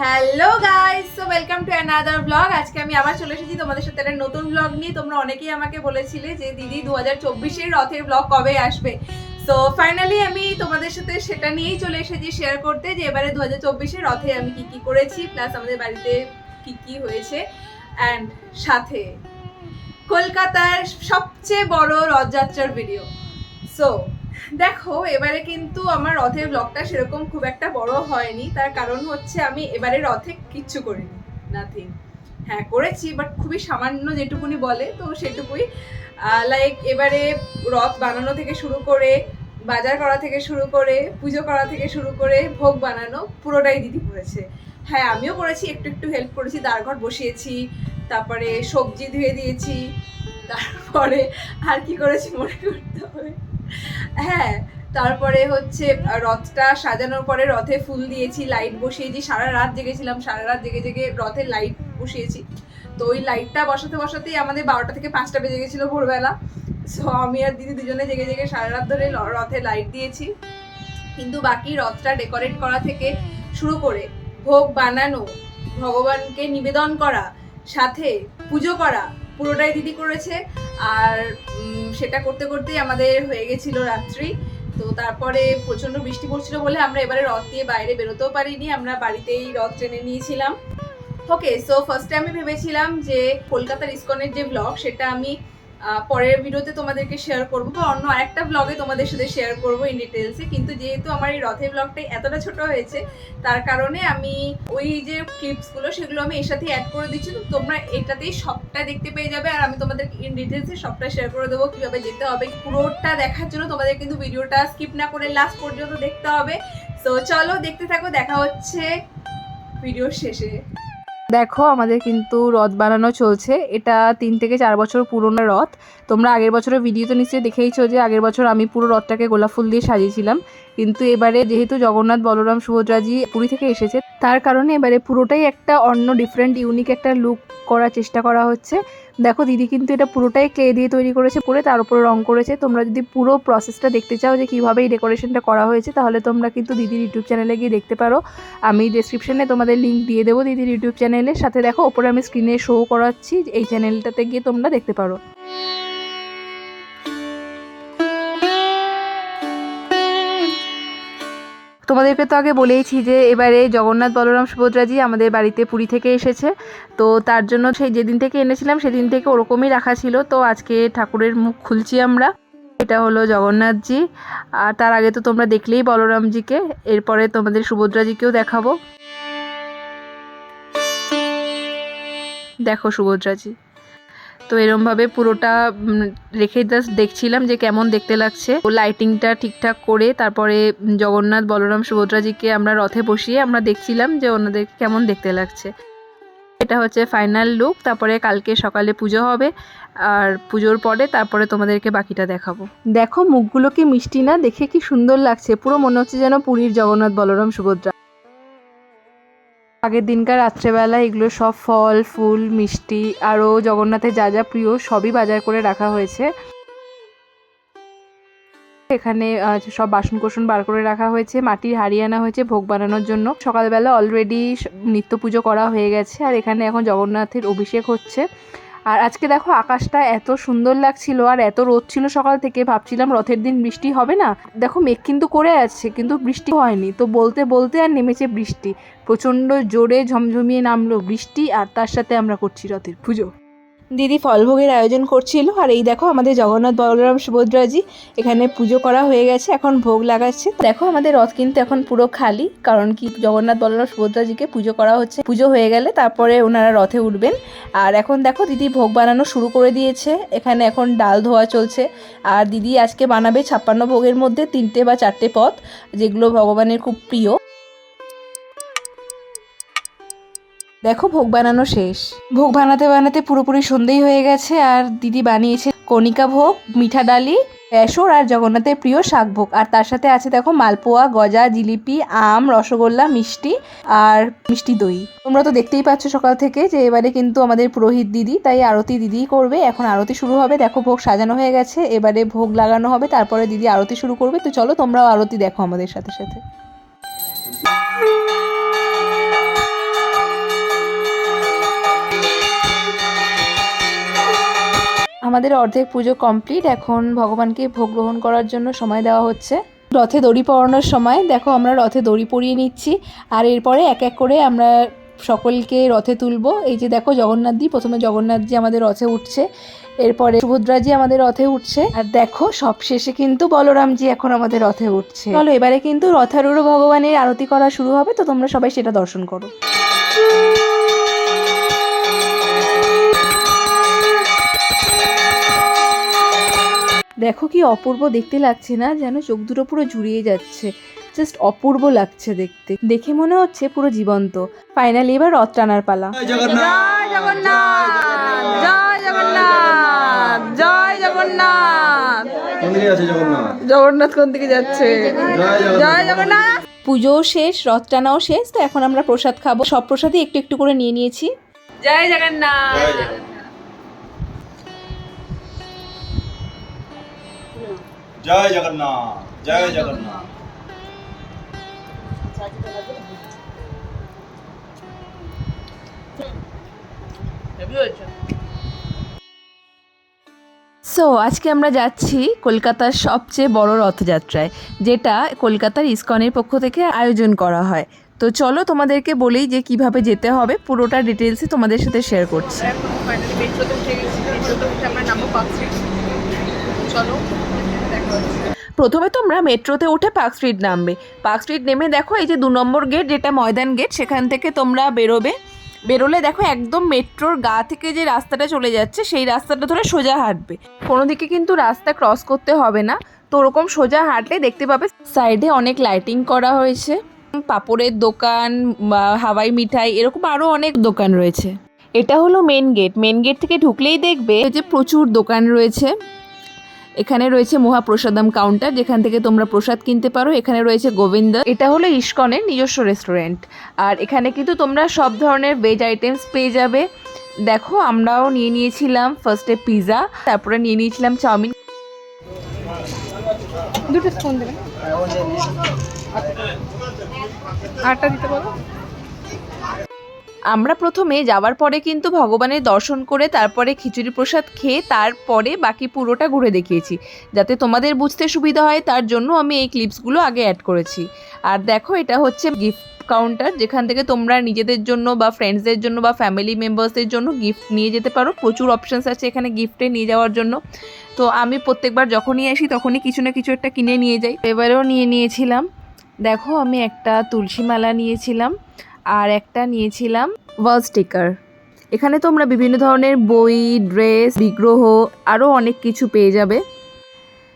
Hello guys so welcome to another blog আজকে আমি আবার চলে এসেছি তোমাদের সাথে একটা নতুন ব্লগ নিয়ে। তোমরা অনেকেই আমাকে বলেছিলে যে, দিদি দু হাজার চব্বিশের রথের ব্লগ কবে আসবে? সো ফাইনালি আমি তোমাদের সাথে সেটা নিয়েই চলে এসেছি শেয়ার করতে যে, এবারে দু হাজার চব্বিশের রথে আমি কি কি করেছি প্লাস আমাদের বাড়িতে কি কি হয়েছে অ্যান্ড সাথে কলকাতার সবচেয়ে বড় রথযাত্রার ভিডিও সো দেখো, এবারে কিন্তু আমার রথের ব্লগটা সেরকম খুব একটা বড় হয়নি। তার কারণ হচ্ছে আমি এবারে রথে কিচ্ছু করিনি নাথিং হ্যাঁ করেছি বাট খুবই সামান্য যেটুকুনি বলে, তো সেটুকুই। লাইক এবারে রথ বানানো থেকে শুরু করে, বাজার করা থেকে শুরু করে, পুজো করা থেকে শুরু করে, ভোগ বানানো পুরোটাই দিদি করেছে। হ্যাঁ আমিও করেছি, একটু একটু হেল্প করেছি দাঁড়ঘর বসিয়েছি, তারপরে সবজি ধুয়ে দিয়েছি, তারপরে আর কি করেছি মনে করতে হবে? হ্যাঁ তারপরে হচ্ছে রথটা সাজানোর পরে রথে ফুল দিয়েছি, লাইট বসিয়েছি সারা রাত জেগেছিলাম, সারা রাত জেগে জেগে রথের লাইট বসিয়েছি। তো ওই লাইটটা বসাতে বসাতেই আমাদের বারোটা থেকে পাঁচটা বেজে গেছিল ভোরবেলা। সো আমি আর দিদি দুজনে জেগে জেগে সারা রাত ধরে রথে লাইট দিয়েছি। কিন্তু বাকি রথটা ডেকোরেট করা থেকে শুরু করে ভোগ বানানো, ভগবানকে নিবেদন করা, সাথে পুজো করা পুরোটাই দিদি করেছে। আর সেটা করতে করতেই আমাদের হয়ে গেছিল রাত্রি। তো তারপরে প্রচণ্ড বৃষ্টি পড়ছিল বলে আমরা এবারে রথ দিয়ে বাইরে বেরোতেও পারিনি। আমরা বাড়িতেই রথ ট্রেনে নিয়েছিলাম। ওকে সো ফার্স্টে আমি ভেবেছিলাম যে কলকাতার ইস্কনের যে ব্লগ সেটা আমি পরের ভিডিওতে তোমাদেরকে শেয়ার করব বা অন্য আরেকটা ব্লগে তোমাদের সাথে শেয়ার করব ইন ডিটেলসে কিন্তু যেহেতু আমার এই রথের ব্লগটাই এতটা ছোট হয়েছে, তার কারণে আমি ওই যে ক্লিপসগুলো সেগুলো আমি এর সাথে অ্যাড করে দিচ্ছি। তো তোমরা এটাতেই সবটা দেখতে পেয়ে যাবে আর আমি তোমাদের ইন ডিটেলসে সবটা শেয়ার করে দেবো, কীভাবে যেতে হবে। পুরোটা দেখার জন্য তোমাদের কিন্তু ভিডিওটা স্কিপ না করে লাস্ট পর্যন্ত দেখতে হবে। তো চলো দেখতে থাকো, দেখা হচ্ছে ভিডিওর শেষে। দেখো আমাদের কিন্তু রথ বানানো চলছে। এটা তিন থেকে চার বছর পুরনো রথ। তোমরা আগের বছরের ভিডিও তো নিশ্চয়ই দেখেইছো যে আগের বছর আমি পুরো রথটাকে গোলাপ ফুল দিয়ে সাজিয়েছিলাম। কিন্তু এবারে যেহেতু জগন্নাথ, বলরাম, সুভদ্রাজি পুরী থেকে এসেছে, তার কারণে এবারে পুরোটাই একটা অন্য ডিফারেন্ট ইউনিক একটা লুক করার চেষ্টা করা হচ্ছে। দেখো দিদি কিন্তু এটা পুরোটাই ক্লে দিয়ে তৈরি করেছে, করে তার উপরে রং করেছে। তোমরা যদি পুরো প্রসেসটা দেখতে চাও যে কীভাবে এই ডেকোরেশনটা করা হয়েছে, তাহলে তোমরা কিন্তু দিদির ইউটিউব চ্যানেলে গিয়ে দেখতে পারো। আমি ডিসক্রিপশানে তোমাদের লিঙ্ক দিয়ে দেবো দিদির ইউটিউব চ্যানেলের সাথে দেখো, ওপরে আমি স্ক্রিনে শো করাচ্ছি, এই চ্যানেলটাতে গিয়ে তোমরা দেখতে পারো। তোমাদেরকে তো আগে বলেইছি যে এবারে জগন্নাথ বলরাম সুভদ্রাজি আমাদের বাড়িতে পুরী থেকে এসেছে। তো তার জন্য সেই যেদিন থেকে এনেছিলাম সেদিন থেকে ওরকমই রাখা ছিল। তো আজকে ঠাকুরের মুখ খুলছি আমরা। এটা হলো জগন্নাথজি। আর তার আগে তো তোমরা দেখলেই বলরামজিকে। এরপরে তোমাদের সুভদ্রাজিকেও দেখাবো। দেখো সুভদ্রাজি। তো এরমভাবে পুরোটা রেখে জাস্ট দেখছিলাম যে কেমন দেখতে লাগছে। ও লাইটিংটা ঠিকঠাক করে তারপরে জগন্নাথ বলরাম সুভদ্রাজিকে আমরা রথে বসিয়ে আমরা দেখছিলাম যে ওনাদের কেমন দেখতে লাগছে। এটা হচ্ছে ফাইনাল লুক তারপরে কালকে সকালে পুজো হবে। আর পুজোর পরে তারপরে তোমাদেরকে বাকিটা দেখাবো। দেখো মুখগুলো কি মিষ্টি না, দেখে কি সুন্দর লাগছে। পুরো মনে হচ্ছে যেন পুরীর জগন্নাথ বলরাম সুভদ্রা। আগের দিনকার রাত্রেবেলা এগুলো সব ফল, ফুল, মিষ্টি, আরও জগন্নাথের যা যা প্রিয় সবই বাজার করে রাখা হয়েছে। এখানে সব বাসন কোসন বার করে রাখা হয়েছে, মাটির হাড়ি আনা হয়েছে ভোগ বানানোর জন্য। সকালবেলা অলরেডি নিত্য পুজো করা হয়ে গেছে, আর এখানে এখন জগন্নাথের অভিষেক হচ্ছে। আর আজকে দেখো আকাশটা এত সুন্দর লাগছিল, আর এত রোদ ছিল সকাল থেকে, ভাবছিলাম রথের দিন বৃষ্টি হবে না। দেখো মেঘ কিন্তু করে আছে, কিন্তু বৃষ্টি হয়নি। তো বলতে বলতে আর নেমেছে বৃষ্টি। প্রচণ্ড জোরে ঝমঝমিয়ে নামলো বৃষ্টি আর তার সাথে আমরা করছি রথের পুজো। দিদি ফলভোগের আয়োজন করছিল আর এই দেখো আমাদের জগন্নাথ বলরাম সুভদ্রাজি এখানে পুজো করা হয়ে গেছে, এখন ভোগ লাগাচ্ছে। দেখো আমাদের রথ কিন্তু এখন পুরো খালি, কারণ কি জগন্নাথ বলরাম সুভদ্রাজিকে পুজো করা হচ্ছে। পুজো হয়ে গেলে তারপরে ওনারা রথে উঠবেন। আর এখন দেখো দিদি ভোগ বানানো শুরু করে দিয়েছে, এখানে এখন ডাল ধোয়া চলছে। আর দিদি আজকে বানাবে ছাপ্পান্ন ভোগের মধ্যে তিনটে বা চারটে পথ যেগুলো ভগবানের খুব প্রিয়। দেখো ভোগ বানানো শেষ। ভোগ বানাতে বানাতে পুরোপুরি সন্ধেই হয়ে গেছে আর দিদি বানিয়েছে কণিকা ভোগ, মিঠা ডালি, বেসর আর জগন্নাথের প্রিয় শাকভোগ আর তার সাথে আছে দেখো মালপোয়া, গজা, জিলিপি, আম, রসগোল্লা, মিষ্টি আর মিষ্টি দই। তোমরা তো দেখতেই পাচ্ছ সকাল থেকে যে এবারে কিন্তু আমাদের পুরোহিত দিদি, তাই আরতি দিদিই করবে। এখন আরতি শুরু হবে, দেখো ভোগ সাজানো হয়ে গেছে, এবারে ভোগ লাগানো হবে, তারপরে দিদি আরতি শুরু করবে। তো চলো তোমরাও আরতি দেখো আমাদের সাথে সাথে। আমাদের অর্ধেক পুজো কমপ্লিট। এখন ভগবানকে ভোগ গ্রহণ করার জন্য সময় দেওয়া হচ্ছে। রথে দড়ি পরানোর সময়, দেখো আমরা রথে দড়ি পরিয়ে নিচ্ছি। আর এরপরে এক এক করে আমরা সকলকে রথে তুলবো। এই যে দেখো জগন্নাথজি প্রথমে জগন্নাথজি আমাদের রথে উঠছে। এরপরে সুভদ্রাজি আমাদের রথে উঠছে। আর দেখো সবশেষে কিন্তু বলরামজি এখন আমাদের রথে উঠছে। চলো এবারে কিন্তু রথারূঢ় ভগবানের আরতি করা শুরু হবে, তো তোমরা সবাই সেটা দর্শন করো। দেখো কি অপূর্ব দেখতে লাগছে না? যেন চোখ দুটো পুরো জুড়িয়ে যাচ্ছে। জাস্ট অপূর্ব লাগছে দেখতে। দেখে মনে হচ্ছে পুরো জীবন্ত। ফাইনালি এবার রথ টানার পালা। জয় জগন্নাথ! জয় জগন্নাথ! জয় জগন্নাথ! কোন দিকে আছে জগন্নাথ? জগন্নাথ কোন দিকে যাচ্ছে? জয় জয় জগন্নাথ! পুজো শেষ রথ টানাও শেষ তো এখন আমরা প্রসাদ খাব। সব প্রসাদই একটু একটু করে নিয়ে নিয়েছি। জয় জগন্নাথ! জয় জগন্নাথ। জয় জগন্নাথ। সো আজকে আমরা যাচ্ছি কলকাতার সবচেয়ে বড় রথযাত্রায় যেটা কলকাতার ইসকনের পক্ষ থেকে আয়োজন করা হয়। তো চলো তোমাদেরকে বলেই যে কীভাবে যেতে হবে পুরোটা ডিটেলসই তোমাদের সাথে শেয়ার করছি। প্রথমে তোমরা মেট্রোতে উঠে পার্ক স্ট্রিট নামবে। পার্ক স্ট্রিট নেমে দেখো এই যে দু নম্বর গেট, যেটা ময়দান গেট, সেখান থেকে তোমরা বেরোবে। বেরোলে দেখো একদম মেট্রোর গা থেকে যে রাস্তাটা চলে যাচ্ছে, সেই রাস্তাটা ধরে সোজা হাঁটবে। কোনো দিকে কিন্তু রাস্তা ক্রস করতে হবে না। তো ওরকম সোজা হাঁটলে দেখতে পাবে সাইডে অনেক লাইটিং করা হয়েছে। পাপড়ের দোকান বা হাওয়াই মিঠাই, এরকম আরও অনেক দোকান রয়েছে। এটা হলো মেন গেট মেন গেট থেকে ঢুকলেই দেখবে যে প্রচুর দোকান রয়েছে। এখানে রয়েছে মহাপ্রসাদম কাউন্টার যেখান থেকে তোমরা প্রসাদ কিনতে পারো। এখানে রয়েছে গোবিন্দ। এটা হলো ইস্কনের নিজস্ব রেস্টুরেন্ট আর এখানে কিন্তু তোমরা সব ধরনের ভেজ আইটেমস পেয়ে যাবে। দেখো, আমরাও নিয়ে নিয়েছিলাম ফার্স্টে পিৎজা তারপরে নিয়ে নিয়েছিলাম চাউমিন। দুটো স্পুন দেবেন। আটটা দিতে বলো। আমরা প্রথমে যাওয়ার পরে কিন্তু ভগবানের দর্শন করে তারপরে খিচুড়ি প্রসাদ খেয়ে তারপরে বাকি পুরোটা ঘুরে দেখিয়েছি। যাতে তোমাদের বুঝতে সুবিধা হয়, তার জন্য আমি এই ক্লিপসগুলো আগে অ্যাড করেছি। আর দেখো, এটা হচ্ছে গিফট কাউন্টার যেখান থেকে তোমরা নিজেদের জন্য বা ফ্রেন্ডসদের জন্য বা ফ্যামিলি মেম্বার্সদের জন্য গিফট নিয়ে যেতে পারো। প্রচুর অপশানস আছে এখানে গিফটে নিয়ে যাওয়ার জন্য। তো আমি প্রত্যেকবার যখনই আসি, তখনই কিছু না কিছু একটা কিনে নিয়ে যাই। এবারেও নিয়ে নিয়েছিলাম। দেখো, আমি একটা তুলসী মালা নিয়েছিলাম। আর একটা নিয়েছিলাম ওয়াল স্টিকার এখানে তোমরা বিভিন্ন ধরনের বই ড্রেস বিগ্রহ আরও অনেক কিছু পেয়ে যাবে।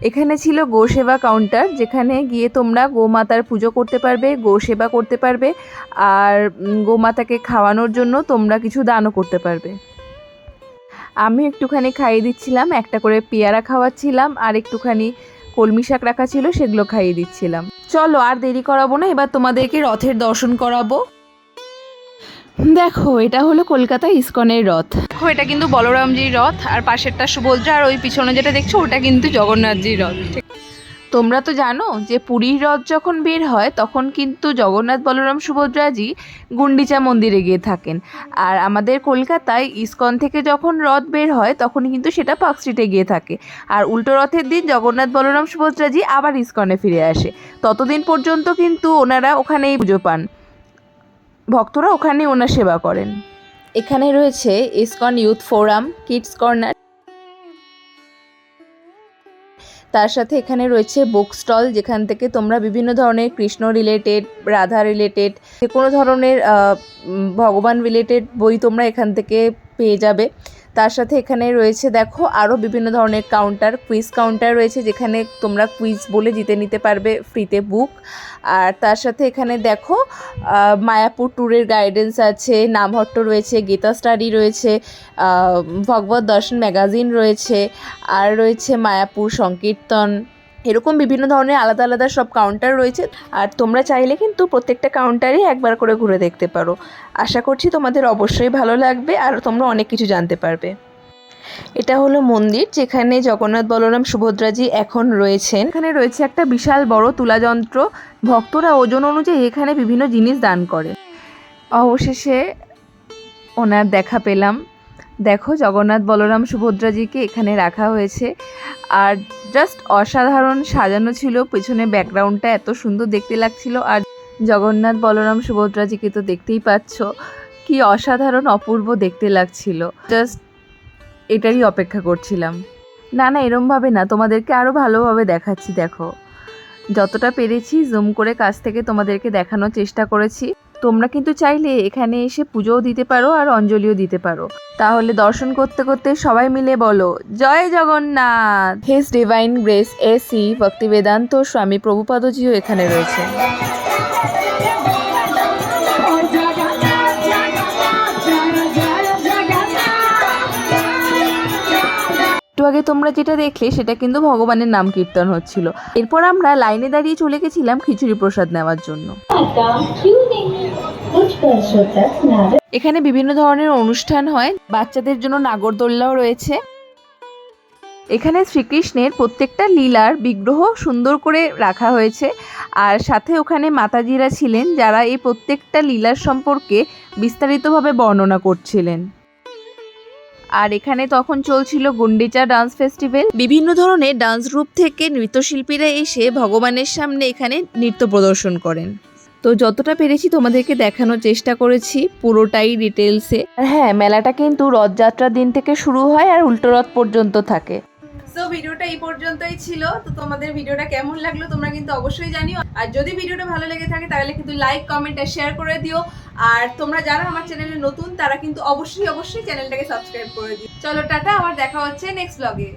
এখানে ছিল গোসেবা কাউন্টার যেখানে গিয়ে তোমরা গোমাতার পুজো করতে পারবে, গো সেবা করতে পারবে, আর গোমাতাকে খাওয়ানোর জন্য তোমরা কিছু দানও করতে পারবে। আমি একটুখানি খাইয়ে দিচ্ছিলাম, একটা করে পেয়ারা খাওয়াচ্ছিলাম, আর একটুখানি কলমি শাক রাখা ছিল, সেগুলো খাইয়ে দিচ্ছিলাম। চলো আর দেরি করাবো না, এবার তোমাদেরকে রথের দর্শন করাবো। দেখো, এটা হলো কলকাতা ইসকনের রথ। দেখো, এটা কিন্তু বলরামজির রথ, আর পাশেরটা সুভদ্রা আর ওই পিছনে যেটা দেখছ, ওটা কিন্তু জগন্নাথজির রথ। তোমরা তো জানো যে পুরীর রথ যখন বের হয়, তখন কিন্তু জগন্নাথ বলরাম সুভদ্রাজি গুন্ডিচা মন্দিরে গিয়ে থাকেন। আর আমাদের কলকাতায় ইস্কন থেকে যখন রথ বের হয় তখন কিন্তু সেটা পার্ক স্ট্রিটে গিয়ে থাকে। আর উল্টো রথের দিন জগন্নাথ বলরাম সুভদ্রাজি আবার ইস্কনে ফিরে আসে। ততদিন পর্যন্ত কিন্তু ওনারা ওখানেই পুজো পান। ভক্তরা ওখানে ওনার সেবা করেন। এখানে রয়েছে ISKCON youth forum, kids corner. তার সাথে এখানে রয়েছে বুক স্টল, যেখান থেকে তোমরা বিভিন্ন ধরনের কৃষ্ণ রিলেটেড রাধা রিলেটেড যে কোনো ধরনের ভগবান রিলেটেড বই তোমরা এখান থেকে পেয়ে যাবে। তার সাথে এখানে রয়েছে, দেখো আরও বিভিন্ন ধরনের কাউন্টার কুইজ কাউন্টার রয়েছে, যেখানে তোমরা কুইজ বলে জিতে নিতে পারবে ফ্রিতে বুক আর তার সাথে এখানে দেখো মায়াপুর ট্যুরের গাইডেন্স আছে, নামহট্ট রয়েছে, গীতা স্টাডি রয়েছে ভগবত দর্শন ম্যাগাজিন রয়েছে, আর রয়েছে মায়াপুর সংকীর্তন। এরকম বিভিন্ন ধরনের আলাদা আলাদা সব কাউন্টার রয়েছে। আর তোমরা চাইলে কিন্তু প্রত্যেকটা কাউন্টারে একবার করে ঘুরে দেখতে পারো। আশা করছি তোমাদের অবশ্যই ভালো লাগবে আর তোমরা অনেক কিছু জানতে পারবে। এটা হলো মন্দির, যেখানে জগন্নাথ বলরাম সুভদ্রাজি এখন রয়েছেন। এখানে রয়েছে একটা বিশাল বড় তুলাযন্ত্র। ভক্তরা ওজন অনুযায়ী এখানে বিভিন্ন জিনিস দান করে। অবশেষে ওনার দেখা পেলাম। দেখো, জগন্নাথ বলরাম সুভদ্রাজিকে এখানে রাখা হয়েছে। আর জাস্ট অসাধারণ সাজানো ছিল, পেছনে ব্যাকগ্রাউন্ডটা এত সুন্দর দেখতে লাগছিল। আর জগন্নাথ বলরাম সুভদ্রাজিকে তো দেখতেই পাচ্ছ, কি অসাধারণ, অপূর্ব দেখতে লাগছিল। জাস্ট এটারই অপেক্ষা করছিলাম। না না, এরমভাবে না, তোমাদেরকে আরও ভালোভাবে দেখাচ্ছি, দেখো। যতটা পেরেছি জুম করে কাছ থেকে তোমাদেরকে দেখানোর চেষ্টা করেছি। তোমরা কিন্তু চাইলে এখানে এসে পুজোও দিতে পারো আর অঞ্জলিও দিতে পারো। তাহলে দর্শন করতে করতে সবাই মিলে বলো, জয় Jagannath! His divine grace AC Bhaktivedanta Swami প্রভুপাদজিও এখানে রয়েছে। একটু আগে তোমরা যেটা দেখলে, সেটা কিন্তু ভগবানের নাম কীর্তন হচ্ছিল। এরপর আমরা লাইনে দাঁড়িয়ে চলে গেছিলাম খিচুড়ি প্রসাদ নেওয়ার জন্য। এখানে বিভিন্ন ধরনের অনুষ্ঠান হয়। বাচ্চাদের জন্য নাগরদোল্লাও রয়েছে। এখানে শ্রীকৃষ্ণের প্রত্যেকটা লীলার বিগ্রহ সুন্দর করে রাখা হয়েছে। আর সাথে ওখানে মাতাজিরা ছিলেন, যারা এই প্রত্যেকটা লীলার সম্পর্কে বিস্তারিতভাবে বর্ণনা করছিলেন। আর এখানে তখন চলছিল গুন্ডিচা ডান্স ফেস্টিভ্যাল। বিভিন্ন ধরনের ডান্স গ্রুপ থেকে নৃত্যশিল্পীরা এসে ভগবানের সামনে এখানে নৃত্য প্রদর্শন করেন। তো যতটা পেরেছি তোমাদেরকে দেখানোর চেষ্টা করেছি পুরোটাই ডিটেলসে আর হ্যাঁ মেলাটা কিন্তু রথযাত্রার দিন থেকে শুরু হয় আর উল্টো রথ পর্যন্ত থাকে। সো ভিডিওটা এই পর্যন্তই ছিল। তো তোমাদের ভিডিওটা কেমন লাগল তোমরা কিন্তু অবশ্যই জানিও। আর যদি ভিডিওটা ভালো লেগে থাকে, তাহলে কিন্তু লাইক কমেন্ট আর শেয়ার করে দিও। আর তোমরা যারা আমার চ্যানেলে নতুন, তারা কিন্তু অবশ্যই অবশ্যই চ্যানেলটাকে সাবস্ক্রাইব করে দিও। চলো, টাটা আমার দেখা হচ্ছে নেক্সট ব্লগে